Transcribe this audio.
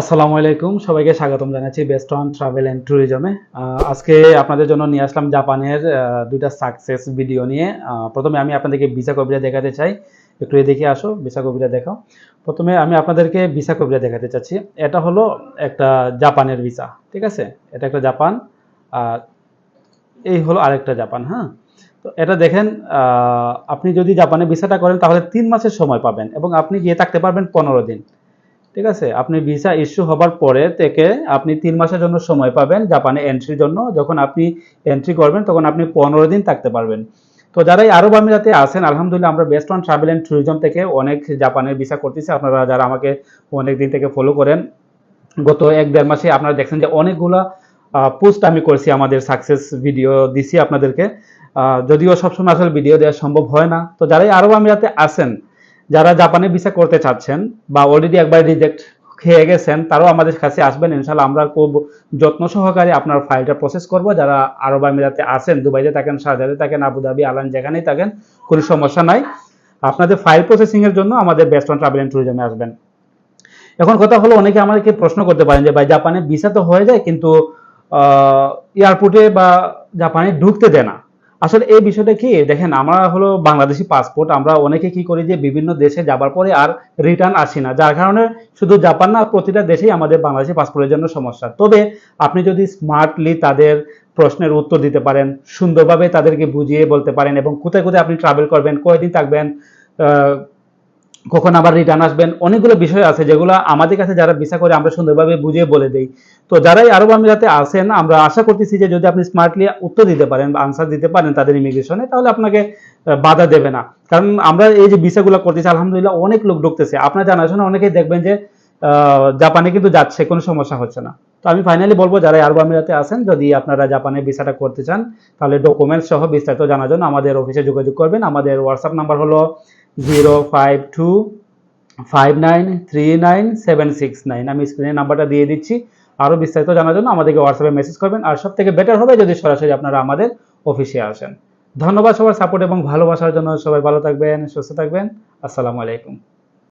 আসসালামু আলাইকুম, সবাইকে স্বাগতম জানাচ্ছি বেস্ট অন ট্রাভেল অ্যান্ড ট্যুরিজমে আজকে আপনাদের জন্য নিয়ে আসলাম জাপানের দুইটা সাকসেস ভিডিও নিয়ে। প্রথমে আমি আপনাদেরকে ভিসা কবিরা দেখাতে চাই। একটু এদিকে আসো ভিসা কবিরা দেখাও। প্রথমে আমি আপনাদেরকে ভিসা কবিরা দেখাতে চাচ্ছি। এটা হলো একটা জাপানের ভিসা ঠিক আছে? এটা একটা জাপান, আর এই হলো আরেকটা জাপান হ্যাঁ? তো এটা দেখেন আপনি যদি জাপানে ভিসাটা করেন, তাহলে তিন মাসের সময় পাবেন এবং আপনি গিয়ে থাকতে পারবেন পনেরো দিন। ঠিক আছে? আপনি ভিসা ইস্যু হবার পরে থেকে আপনি তিন মাসের জন্য সময় পাবেন জাপানে এন্ট্রির জন্য। যখন আপনি এন্ট্রি করবেন, তখন আপনি পনেরো দিন থাকতে পারবেন। তো যারা আরব আমিরাতে আছেন, আলহামদুলিল্লাহ আমরা best on travel and tourism থেকে অনেক জাপানের ভিসা করতেছি। আপনারা যারা আমাকে অনেক দিন থেকে ফলো করেন, গত এক দেড় মাসে আপনারা দেখছেন যে অনেকগুলা পোস্ট আমি করছি আমাদের সাকসেস ভিডিও দিছি আপনাদেরকে। যদিও সবসময় আসলে ভিডিও দেওয়া সম্ভব হয় না। তো যারাই আরব আমিরাতে আছেন যারা জাপানে ভিসা করতে চাচ্ছেন বা অলরেডি একবার রিজেক্ট খেয়ে গেছেন, তারাও আমাদের কাছে আসবেন। ইনশাল্লাহ আমরা খুব যত্ন সহকারে আপনার ফাইলটা প্রসেস করব। যারা আরব আমিরাতে আছেন, দুবাইতে থাকেন শারজাতে থাকেন, আবুধাবি, আলান যেখানেই থাকেন, কোনো সমস্যা নাই। আপনাদের ফাইল প্রসেসিং এর জন্য আমাদের বেস্ট অন ট্রাভেল এন্ড ট্যুরিজমে আসবেন। এখন কথা হলো, অনেকে আমাদেরকে প্রশ্ন করতে পারেন যে, ভাই, জাপানে ভিসা তো হয়ে যায়, কিন্তু এয়ারপোর্টে বা জাপানে ঢুকতে দেয় না। আসলে এই বিষয়টা কি? দেখেন, আমরা হলো বাংলাদেশি পাসপোর্ট আমরা অনেকে কি করি যে বিভিন্ন দেশে যাবার পরে আর রিটার্ন আসি না। যার কারণে শুধু জাপান না, প্রতিটা দেশেই আমাদের বাংলাদেশি পাসপোর্টের জন্য সমস্যা। তবে আপনি যদি স্মার্টলি তাদের প্রশ্নের উত্তর দিতে পারেন, সুন্দরভাবে তাদেরকে বুঝিয়ে বলতে পারেন এবং কোথায় কোথায় আপনি ট্রাভেল করবেন, কয়দিন থাকবেন কখন আবার রিটার্ন আসবেন? অনেকগুলো বিষয় আছে যেগুলো আমাদের কাছে যারা ভিসা করে আমরা সুন্দরভাবে বুঝিয়ে বলে দেই। তো যারাই আরব আমিরাতে আসেন আমরা আশা করতেছি যে যদি আপনি স্মার্টলি উত্তর দিতে পারেন বা আনসার দিতে পারেন তাদের ইমিগ্রেশনে তাহলে আপনাকে বাধা দেবে না। কারণ আমরা এই যে ভিসাগুলো করতেছি, আলহামদুলিল্লাহ অনেক লোক ঢুকতেছে। আপনার জানাশোনা অনেকেই দেখবেন যে জাপানে কিন্তু যাচ্ছে, কোনো সমস্যা হচ্ছে না। তো আমি ফাইনালি বলব যারা আরব আমিরাতে আসেন যদি আপনারা জাপানে ভিসাটা করতে চান, তাহলে ডকুমেন্টস সহ বিস্তারিত জানার জন্য আমাদের অফিসে যোগাযোগ করবেন। আমাদের হোয়াটসঅ্যাপ নাম্বার হলো zero five two five nine three nine seven six nine. আমি স্ক্রিনের নাম্বারটা দিয়ে দিচ্ছি। আরও বিস্তারিত জানার জন্য আমাদেরকে হোয়াটসঅ্যাপে মেসেজ করবেন। আর সব থেকে বেটার হবে যদি সরাসরি আপনারা আমাদের অফিসে আসেন। ধন্যবাদ সবার সাপোর্ট এবং ভালোবাসার জন্য। সবাই ভালো থাকবেন, সুস্থ থাকবেন। আসসালামু আলাইকুম।